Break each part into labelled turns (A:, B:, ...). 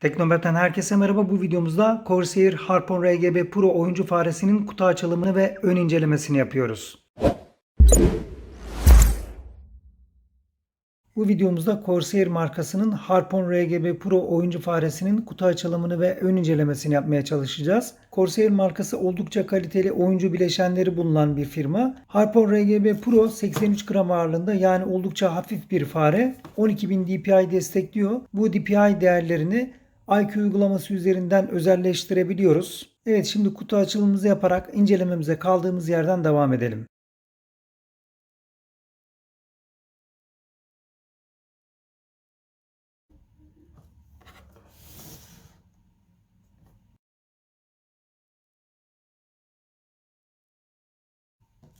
A: Teknomet'ten herkese merhaba. Bu videomuzda Corsair Harpoon RGB Pro oyuncu faresinin kutu açılımını ve ön incelemesini yapıyoruz. Bu videomuzda Corsair markasının Harpoon RGB Pro oyuncu faresinin kutu açılımını ve ön incelemesini yapmaya çalışacağız. Corsair markası oldukça kaliteli oyuncu bileşenleri bulunan bir firma. Harpoon RGB Pro 83 gram ağırlığında yani oldukça hafif bir fare. 12000 DPI destekliyor. Bu DPI değerlerini IQ uygulaması üzerinden özelleştirebiliyoruz. Evet şimdi kutu açılımımızı yaparak incelememize kaldığımız yerden devam edelim.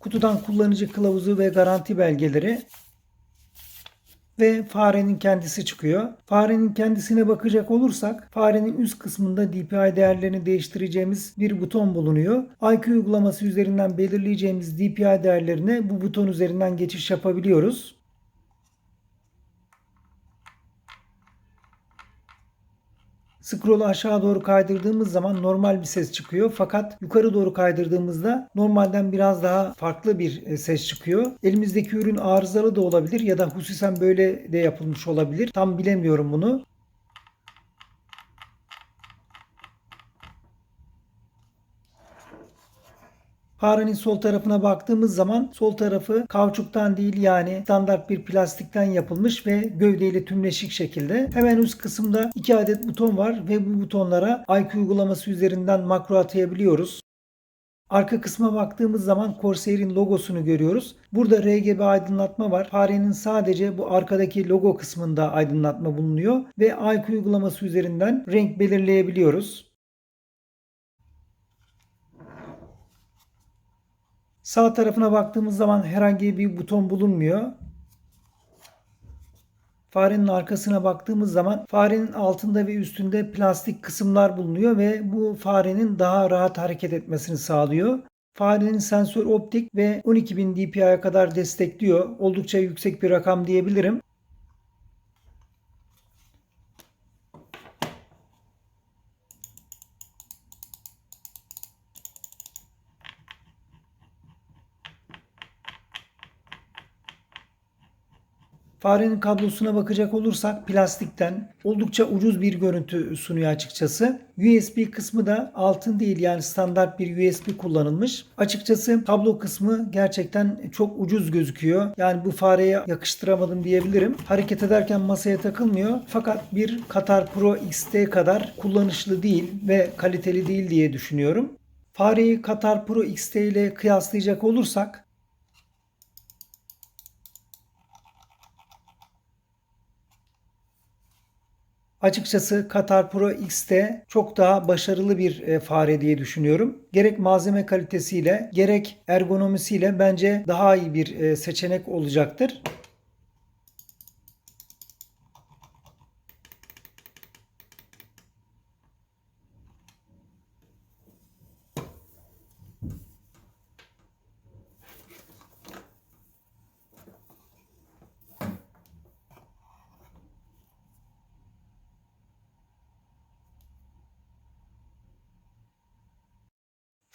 A: Kutudan kullanıcı kılavuzu ve garanti belgeleri ve farenin kendisi çıkıyor. Farenin kendisine bakacak olursak farenin üst kısmında DPI değerlerini değiştireceğimiz bir buton bulunuyor. IQ uygulaması üzerinden belirleyeceğimiz DPI değerlerine bu buton üzerinden geçiş yapabiliyoruz. Scroll'u aşağı doğru kaydırdığımız zaman normal bir ses çıkıyor. Fakat yukarı doğru kaydırdığımızda normalden biraz daha farklı bir e, ses çıkıyor. Elimizdeki ürün arızalı da olabilir ya da hususen böyle de yapılmış olabilir. Tam bilemiyorum bunu. Farenin sol tarafına baktığımız zaman sol tarafı kauçuktan değil yani standart bir plastikten yapılmış ve gövdeyle tümleşik şekilde. Hemen üst kısımda iki adet buton var ve bu butonlara IQ uygulaması üzerinden makro atayabiliyoruz. Arka kısma baktığımız zaman Corsair'in logosunu görüyoruz. Burada RGB aydınlatma var. Farenin sadece bu arkadaki logo kısmında aydınlatma bulunuyor ve IQ uygulaması üzerinden renk belirleyebiliyoruz. Sağ tarafına baktığımız zaman herhangi bir buton bulunmuyor. Farenin arkasına baktığımız zaman farenin altında ve üstünde plastik kısımlar bulunuyor ve bu farenin daha rahat hareket etmesini sağlıyor. Farenin sensör optik ve 12000 dpi'ye kadar destekliyor. Oldukça yüksek bir rakam diyebilirim. Farenin kablosuna bakacak olursak plastikten oldukça ucuz bir görüntü sunuyor açıkçası. USB kısmı da altın değil yani standart bir USB kullanılmış. Açıkçası kablo kısmı gerçekten çok ucuz gözüküyor. Yani bu fareye yakıştıramadım diyebilirim. Hareket ederken masaya takılmıyor. Fakat bir Katar Pro XT kadar kullanışlı değil ve kaliteli değil diye düşünüyorum. Fareyi Katar Pro XT ile kıyaslayacak olursak Açıkçası Katar Pro X'te çok daha başarılı bir e, fare diye düşünüyorum. Gerek malzeme kalitesiyle gerek ergonomisiyle bence daha iyi bir e, seçenek olacaktır.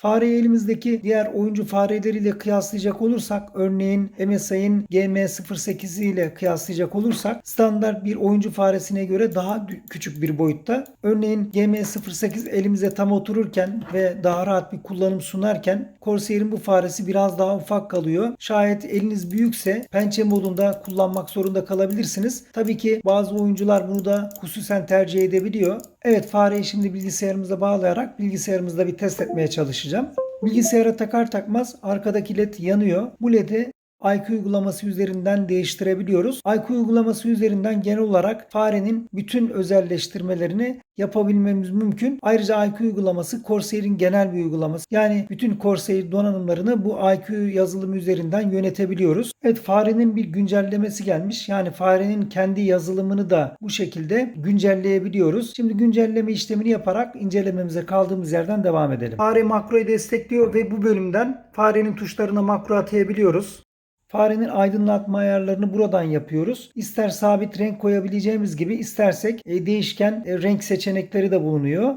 A: Fareyi elimizdeki diğer oyuncu fareleriyle kıyaslayacak olursak örneğin MSI'nin GM08 ile kıyaslayacak olursak standart bir oyuncu faresine göre daha küçük bir boyutta. Örneğin GM08 elimize tam otururken ve daha rahat bir kullanım sunarken Corsair'in bu faresi biraz daha ufak kalıyor. Şayet eliniz büyükse pençe modunda kullanmak zorunda kalabilirsiniz. Tabii ki bazı oyuncular bunu da hususen tercih edebiliyor. Evet fareyi şimdi bilgisayarımıza bağlayarak bilgisayarımızda bir test etmeye çalışacağım. Bilgisayara takar takmaz arkadaki led yanıyor. Bu led'i IQ uygulaması üzerinden değiştirebiliyoruz. IQ uygulaması üzerinden genel olarak farenin bütün özelleştirmelerini yapabilmemiz mümkün. Ayrıca IQ uygulaması Corsair'in genel bir uygulaması. Yani bütün Corsair donanımlarını bu IQ yazılımı üzerinden yönetebiliyoruz. Evet farenin bir güncellemesi gelmiş. Yani farenin kendi yazılımını da bu şekilde güncelleyebiliyoruz. Şimdi güncelleme işlemini yaparak incelememize kaldığımız yerden devam edelim. Fare makroyu destekliyor ve bu bölümden farenin tuşlarına makro atayabiliyoruz. Farenin aydınlatma ayarlarını buradan yapıyoruz. İster sabit renk koyabileceğimiz gibi istersek e, değişken e, renk seçenekleri de bulunuyor.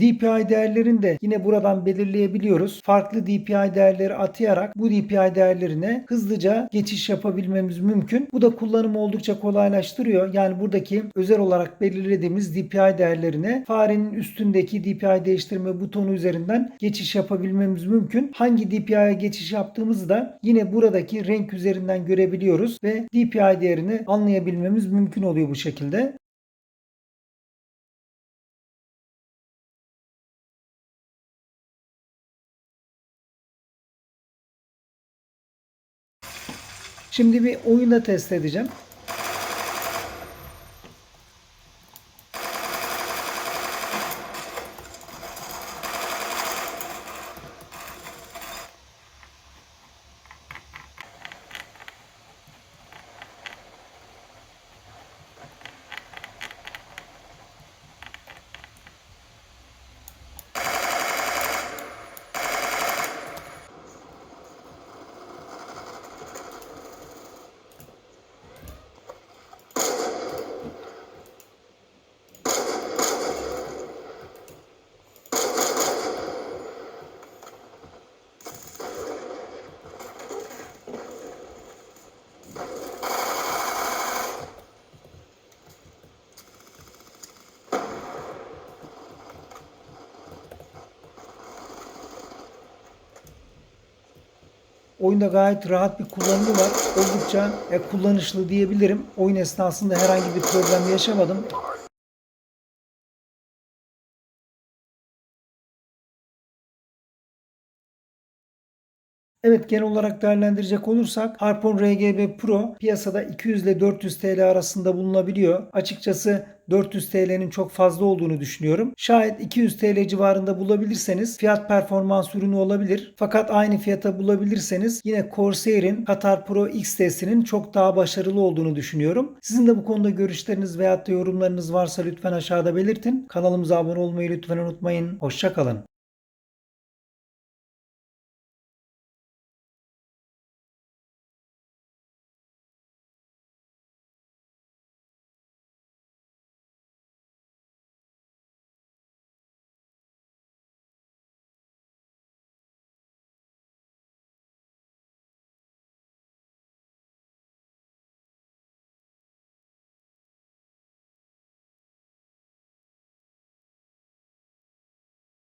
A: DPI değerlerini de yine buradan belirleyebiliyoruz. Farklı DPI değerleri atayarak bu DPI değerlerine hızlıca geçiş yapabilmemiz mümkün. Bu da kullanımı oldukça kolaylaştırıyor. Yani buradaki özel olarak belirlediğimiz DPI değerlerine farenin üstündeki DPI değiştirme butonu üzerinden geçiş yapabilmemiz mümkün. Hangi DPI'ye geçiş yaptığımızı da yine buradaki renk üzerinden görebiliyoruz ve DPI değerini anlayabilmemiz mümkün oluyor bu şekilde. Şimdi bir oyunda test edeceğim. Oyunda gayet rahat bir kullanımı var. Oldukça e, kullanışlı diyebilirim. Oyun esnasında herhangi bir problem yaşamadım. Evet genel olarak değerlendirecek olursak Harpon RGB Pro piyasada 200 ile 400 TL arasında bulunabiliyor. Açıkçası 400 TL'nin çok fazla olduğunu düşünüyorum. Şayet 200 TL civarında bulabilirseniz fiyat performans ürünü olabilir. Fakat aynı fiyata bulabilirseniz yine Corsair'in Qatar Pro XT'sinin çok daha başarılı olduğunu düşünüyorum. Sizin de bu konuda görüşleriniz veyahut da yorumlarınız varsa lütfen aşağıda belirtin. Kanalımıza abone olmayı lütfen unutmayın. Hoşçakalın.